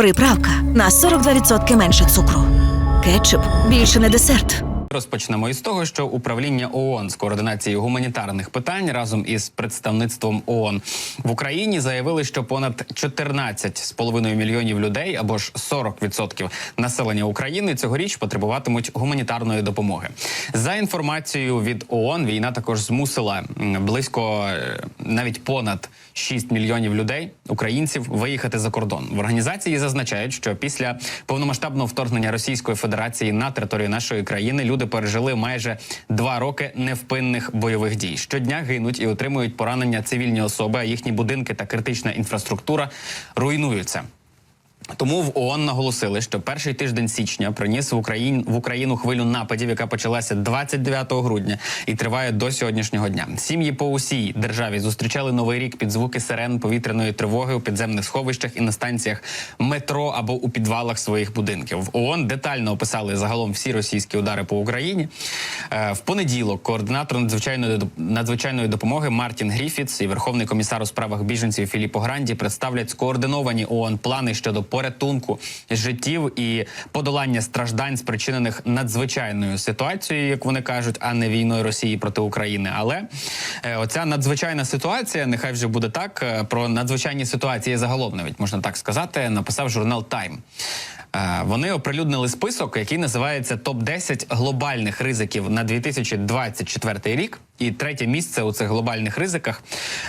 Приправка на 42% менше цукру. Кетчуп більше не десерт. Розпочнемо із того, що управління ООН з координації гуманітарних питань разом із представництвом ООН в Україні заявили, що понад 14,5 мільйонів людей або ж 40% населення України цьогоріч потребуватимуть гуманітарної допомоги. За інформацією від ООН, війна також змусила близько е, навіть понад 6 мільйонів людей, українців, виїхати за кордон. В організації зазначають, що після повномасштабного вторгнення Російської Федерації на територію нашої країни люди пережили майже два роки невпинних бойових дій. Щодня гинуть і отримують поранення цивільні особи, а їхні будинки та критична інфраструктура руйнуються. Тому в ООН наголосили, що перший тиждень січня приніс в Україну в Україну хвилю нападів, яка почалася 29 грудня і триває до сьогоднішнього дня. Сім'ї по усій державі зустрічали новий рік під звуки сирен повітряної тривоги у підземних сховищах і на станціях метро або у підвалах своїх будинків. В ООН детально описали загалом всі російські удари по Україні. Е, В понеділок координатор надзвичайної надзвичайної допомоги Мартін Гріфітс і Верховний комісар у справах біженців Філіппо Гранді представлять скоординовані ООН плани щодо порятунку життів і подолання страждань, спричинених надзвичайною ситуацією, як вони кажуть, а не війною Росії проти України. Але е, оця надзвичайна ситуація, нехай вже буде так. е, Про надзвичайні ситуації загалом, навіть можна так сказати, написав журнал Time. Вони оприлюднили список, який називається топ 10 глобальних ризиків на 2024 рік. І третє місце у цих глобальних ризиках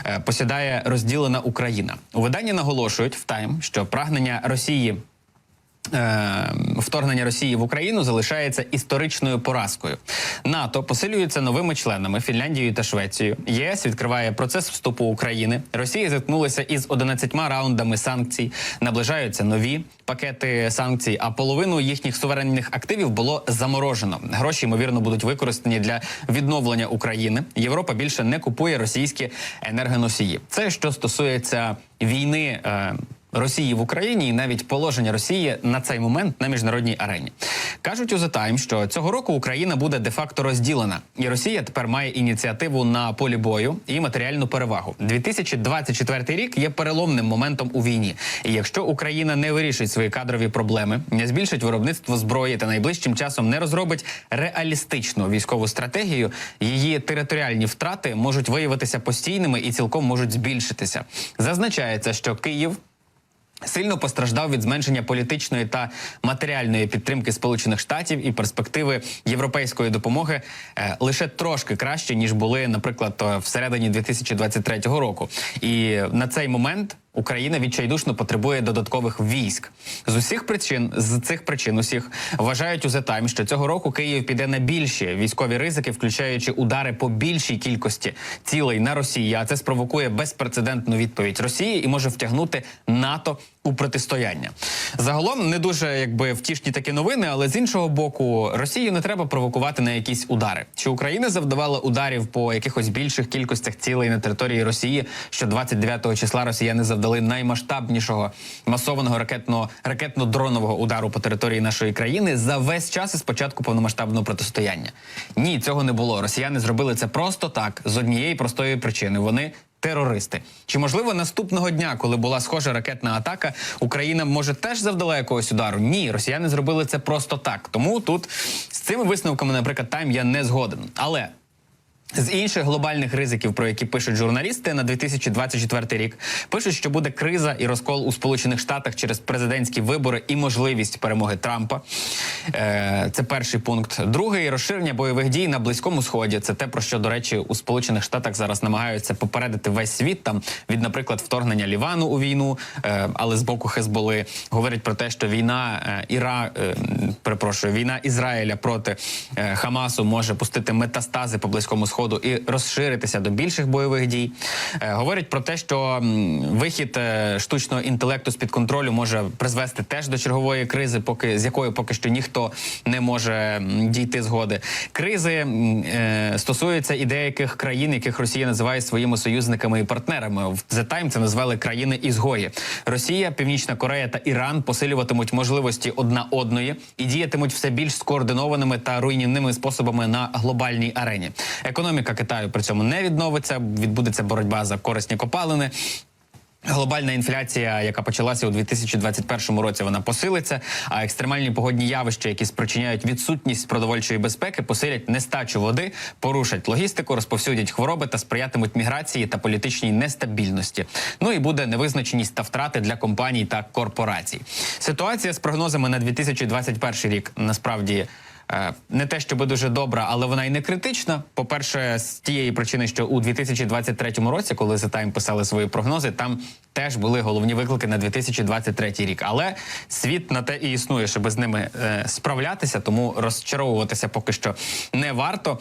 е, посідає розділена Україна. У виданні наголошують в Тайм, що прагнення Росії. Е, Вторгнення Росії в Україну залишається історичною поразкою. НАТО посилюється новими членами Фінляндією та Швецією. ЄС відкриває процес вступу України. Росія зіткнулася із 11 раундами санкцій. Наближаються нові пакети санкцій. А половину їхніх суверенних активів було заморожено. Гроші ймовірно будуть використані для відновлення України. Європа більше не купує російські енергоносії. Це що стосується війни. Е, Росії в Україні і навіть положення Росії на цей момент на міжнародній арені кажуть у The Times, що цього року Україна буде де-факто розділена, і Росія тепер має ініціативу на полі бою і матеріальну перевагу. 2024 рік є переломним моментом у війні. І якщо Україна не вирішить свої кадрові проблеми, не збільшить виробництво зброї та найближчим часом не розробить реалістичну військову стратегію, її територіальні втрати можуть виявитися постійними і цілком можуть збільшитися. Зазначається, що Київ. Сильно постраждав від зменшення політичної та матеріальної підтримки Сполучених Штатів і перспективи європейської допомоги е, лише трошки краще ніж були, наприклад, е, всередині 2023 року. І на цей момент Україна відчайдушно потребує додаткових військ з усіх причин. З цих причин усіх вважають у The Time, що цього року Київ піде на більші військові ризики, включаючи удари по більшій кількості цілей на Росії. А це спровокує безпрецедентну відповідь Росії і може втягнути НАТО у протистояння. Загалом не дуже якби втішні такі новини, але з іншого боку, Росію не треба провокувати на якісь удари. Чи Україна завдавала ударів по якихось більших кількостях цілей на території Росії, що 29 числа росіяни завдали наймасштабнішого масованого ракетного ракетно-дронового удару по території нашої країни за весь час із початку повномасштабного протистояння? Ні, цього не було. Росіяни зробили це просто так з однієї простої причини. Вони терористи. Чи можливо наступного дня, коли була схожа ракетна атака, Україна може теж завдала якогось удару? Ні, росіяни зробили це просто так. Тому тут з цими висновками, наприклад, тайм я не згоден. Але з інших глобальних ризиків, про які пишуть журналісти на 2024 рік, пишуть, що буде криза і розкол у Сполучених Штатах через президентські вибори і можливість перемоги Трампа. Е, це перший пункт. Другий розширення бойових дій на близькому сході. Це те, про що до речі у Сполучених Штатах зараз намагаються попередити весь світ. Там від, наприклад, вторгнення Лівану у війну, е, але з боку Хезболи говорять про те, що війна е, Іра, перепрошую, війна Ізраїля проти Хамасу може пустити метастази по близькому сходу і розширитися до більших бойових дій. Е, говорять про те, що вихід е, штучного інтелекту з під контролю може призвести теж до чергової кризи, поки з якої поки що ніхто не може дійти згоди. Кризи е, стосуються і деяких країн, яких Росія називає своїми союзниками і партнерами. В The Time це назвали країни ізгої. Росія, Північна Корея та Іран посилюватимуть можливості одна одної і діятимуть все більш скоординованими та руйнівними способами на глобальній арені. Економіка Китаю при цьому не відновиться. Відбудеться боротьба за корисні копалини. Глобальна інфляція, яка почалася у 2021 році, вона посилиться. А екстремальні погодні явища, які спричиняють відсутність продовольчої безпеки, посилять нестачу води, порушать логістику, розповсюдять хвороби та сприятимуть міграції та політичній нестабільності. Ну і буде невизначеність та втрати для компаній та корпорацій. Ситуація з прогнозами на 2021 рік насправді. Е, Не те, щоб дуже добра, але вона й не критична. По-перше, з тієї причини, що у 2023 році, коли The Time писали свої прогнози, там теж були головні виклики на 2023 рік. Але світ на те і існує, щоб з ними е, справлятися, тому розчаровуватися поки що не варто.